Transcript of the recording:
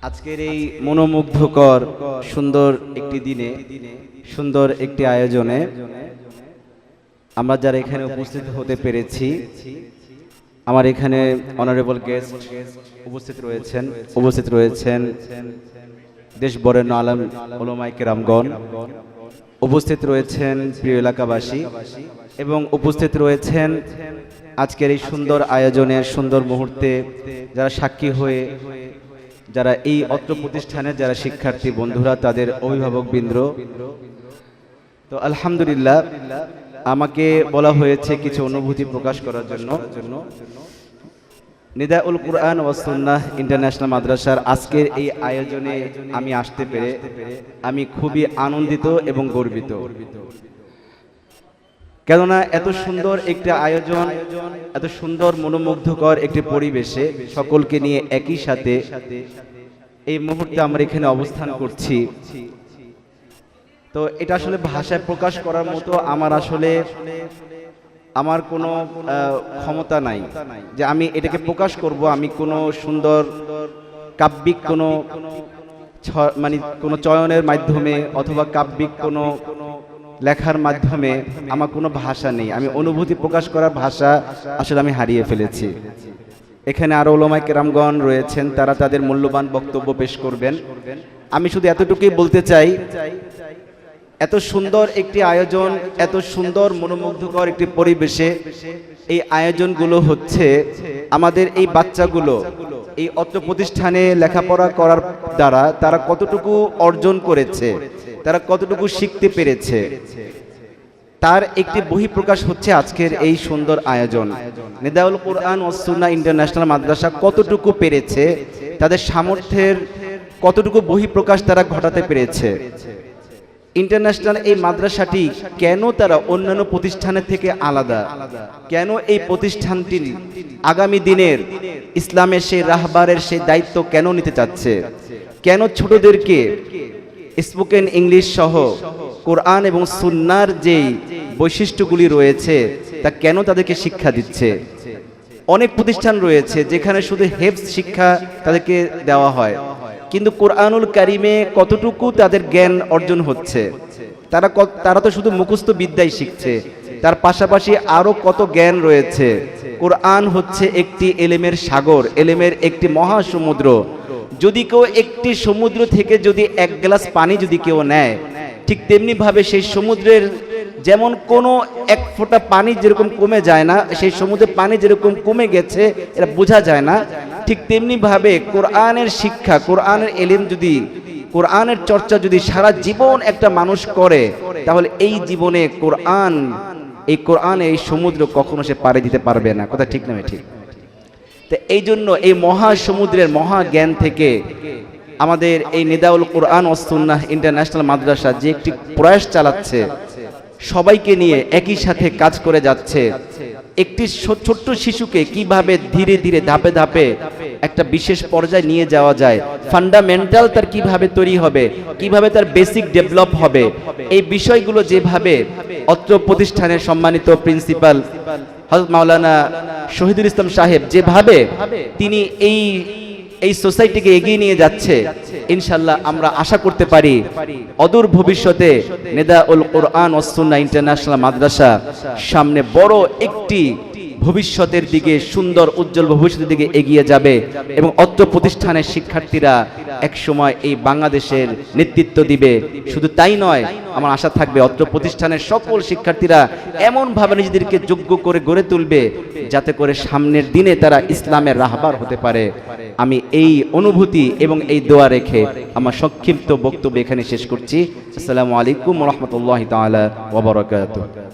আজকের এই মনোমুগ্ধকর সুন্দর একটি দিনে সুন্দর একটি আয়োজনে আমরা যারা এখানে উপস্থিত হতে পেরেছি আমার এখানে অনারেবল গেস্ট উপস্থিত রয়েছেন উপস্থিত রয়েছেন দেশ বরেণ্য আলম ওলমাই কেরামগণ উপস্থিত রয়েছেন প্রিয় এলাকাবাসী এবং উপস্থিত রয়েছেন আজকের এই সুন্দর আয়োজনের সুন্দর মুহূর্তে যারা সাক্ষী হয়ে যারা এই অত্র প্রতিষ্ঠানের যারা শিক্ষার্থী বন্ধুরা, তাদের অভিভাবক বৃন্দ। তো আলহামদুলিল্লাহ, আমাকে বলা হয়েছে কিছু অনুভূতি প্রকাশ করার জন্য। নিদাউল কুরআন ও সুন্নাহ ইন্টারন্যাশনাল মাদ্রাসার আজকের এই আয়োজনে আমি আসতে পেরে আমি খুবই আনন্দিত এবং গর্বিত। কেননা এত সুন্দর একটি আয়োজন, এত সুন্দর মনোমুগ্ধকর একটি পরিবেশে সকলকে নিয়ে একই সাথে এই মুহূর্তে আমরা এখানে অবস্থান করছি। তো এটা আসলে ভাষায় প্রকাশ করার মতো আমার আসলে আমার কোনো ক্ষমতা নাই যে আমি এটাকে প্রকাশ করব, আমি কোনো সুন্দর কাব্যিক কোনো মানে কোনো চয়নের মাধ্যমে অথবা কাব্যিক কোনো লেখার মাধ্যমে আমার কোনো ভাষা নেই। আমি অনুভূতি প্রকাশ করার ভাষা আসলে আমি হারিয়ে ফেলেছি। এখানে আরও ওলমায় কেরামগণ রয়েছেন, তারা তাদের মূল্যবান বক্তব্য পেশ করবেন। আমি শুধু এতটুকুই বলতে চাই, এত সুন্দর একটি আয়োজন, এত সুন্দর মনোমুগ্ধকর একটি পরিবেশে এই আয়োজনগুলো হচ্ছে আমাদের এই বাচ্চাগুলো, এই অত্র প্রতিষ্ঠানে লেখাপড়া করার দ্বারা তারা কতটুকু অর্জন করেছে তারা কতটুকু শিখতে পেরেছে? তার একটি বহিঃপ্রকাশ হচ্ছে আজকের এই সুন্দর আয়োজন। নিদাউল কোরআন ও সুন্না ইন্টারন্যাশনাল মাদ্রাসা কতটুকু পেরেছে? তাদের সামর্থ্যের কতটুকু বহিঃপ্রকাশ তারা ঘটাতে পেরেছে? ইন্টারন্যাশনাল এই মাদ্রাসাটি কেন তারা অন্যান্য প্রতিষ্ঠানের থেকে আলাদা? কেন এই প্রতিষ্ঠানটি আগামী দিনের ইসলামের সেই রাহবারের সেই দায়িত্ব কেন নিতে চাচ্ছে? কেন ছোটদেরকে স্পোকেন ইংলিশ সহ কোরআন এবং সুন্নার যেই বৈশিষ্ট্যগুলি রয়েছে, তা কেন তাদেরকে শিক্ষা দিচ্ছে? অনেক প্রতিষ্ঠান রয়েছে যেখানে শুধু হেফস শিক্ষা তাদেরকে দেওয়া হয়, কিন্তু কোরআনুল কারিমে কতটুকু তাদের জ্ঞান অর্জন হচ্ছে? তারা তারা তো শুধু মুখস্থ বিদ্যাই শিখছে, তার পাশাপাশি আরও কত জ্ঞান রয়েছে? কোরআন হচ্ছে একটি এলেমের সাগর, এলেমের একটি মহাসমুদ্র যদি কেউ একটি সমুদ্র থেকে যদি এক গ্লাস পানি যদি কেউ নেয়, ঠিক তেমনি ভাবে সেই সমুদ্রের যেমন কোনো এক ফোঁটা পানি যেরকম কমে যায় না, সেই সমুদ্রের পানি যেরকম কমে গেছে, এটা বোঝা যায় না। ঠিক তেমনি ভাবে কোরআনের শিক্ষা, কোরআনের এলিম যদি, কোরআনের চর্চা যদি সারা জীবন একটা মানুষ করে, তাহলে এই জীবনে কোরআন, এই কোরআন এই সমুদ্র কখনো সে পাড়ি দিতে পারবে না। কথা ঠিক না ঠিক? তো এই জন্য এই মহা সমুদ্রের মহা জ্ঞান থেকে আমাদের এই নিদাউল কোরআন ওসুন্নাহ ইন্টারন্যাশনাল মাদ্রাসা যে একটি প্রয়াস চালাচ্ছে, সবাইকে নিয়ে একই সাথে কাজ করে যাচ্ছে। একটি ছোট্ট শিশুকে কীভাবে ধীরে ধীরে ধাপে ধাপে একটা বিশেষ পর্যায়ে নিয়ে যাওয়া যায় ফান্ডামেন্টাল তার কীভাবে তৈরি হবে, কীভাবে তার বেসিক ডেভেলপ হবে, এই বিষয়গুলো যেভাবে অত্র প্রতিষ্ঠানের সম্মানিত প্রিন্সিপাল হজরত মাওলানা শহীদুল ইসলাম সাহেব যেভাবে তিনি এই এই সোসাইটিকে এগিয়ে নিয়ে যাচ্ছে ইনশাল্লাহ আমরা আশা করতে পারি অদূর ভবিষ্যতে নেদা উল কোরআন ওসুন্না ইন্টারন্যাশনাল মাদ্রাসা সামনে বড় একটি ভবিষ্যতের দিকে, সুন্দর, উজ্জ্বল ভবিষ্যতের দিকে এগিয়ে যাবে এবং অত্র প্রতিষ্ঠানের শিক্ষার্থীরা এক সময় এই বাংলাদেশের নেতৃত্ব দিবে। শুধু তাই নয়, আমার আশা থাকবে অত্র প্রতিষ্ঠানের সকল শিক্ষার্থীরা এমনভাবে নিজেদেরকে যোগ্য করে গড়ে তুলবে, যাতে করে সামনের দিনে তারা ইসলামের রাহবার হতে পারে। আমি এই অনুভূতি এবং এই দোয়া রেখে আমার সংক্ষিপ্ত বক্তব্য এখানে শেষ করছি। আসসালামু আলাইকুম রহমতুল্লাহ তাআলা ওয়া বারাকাতুহু।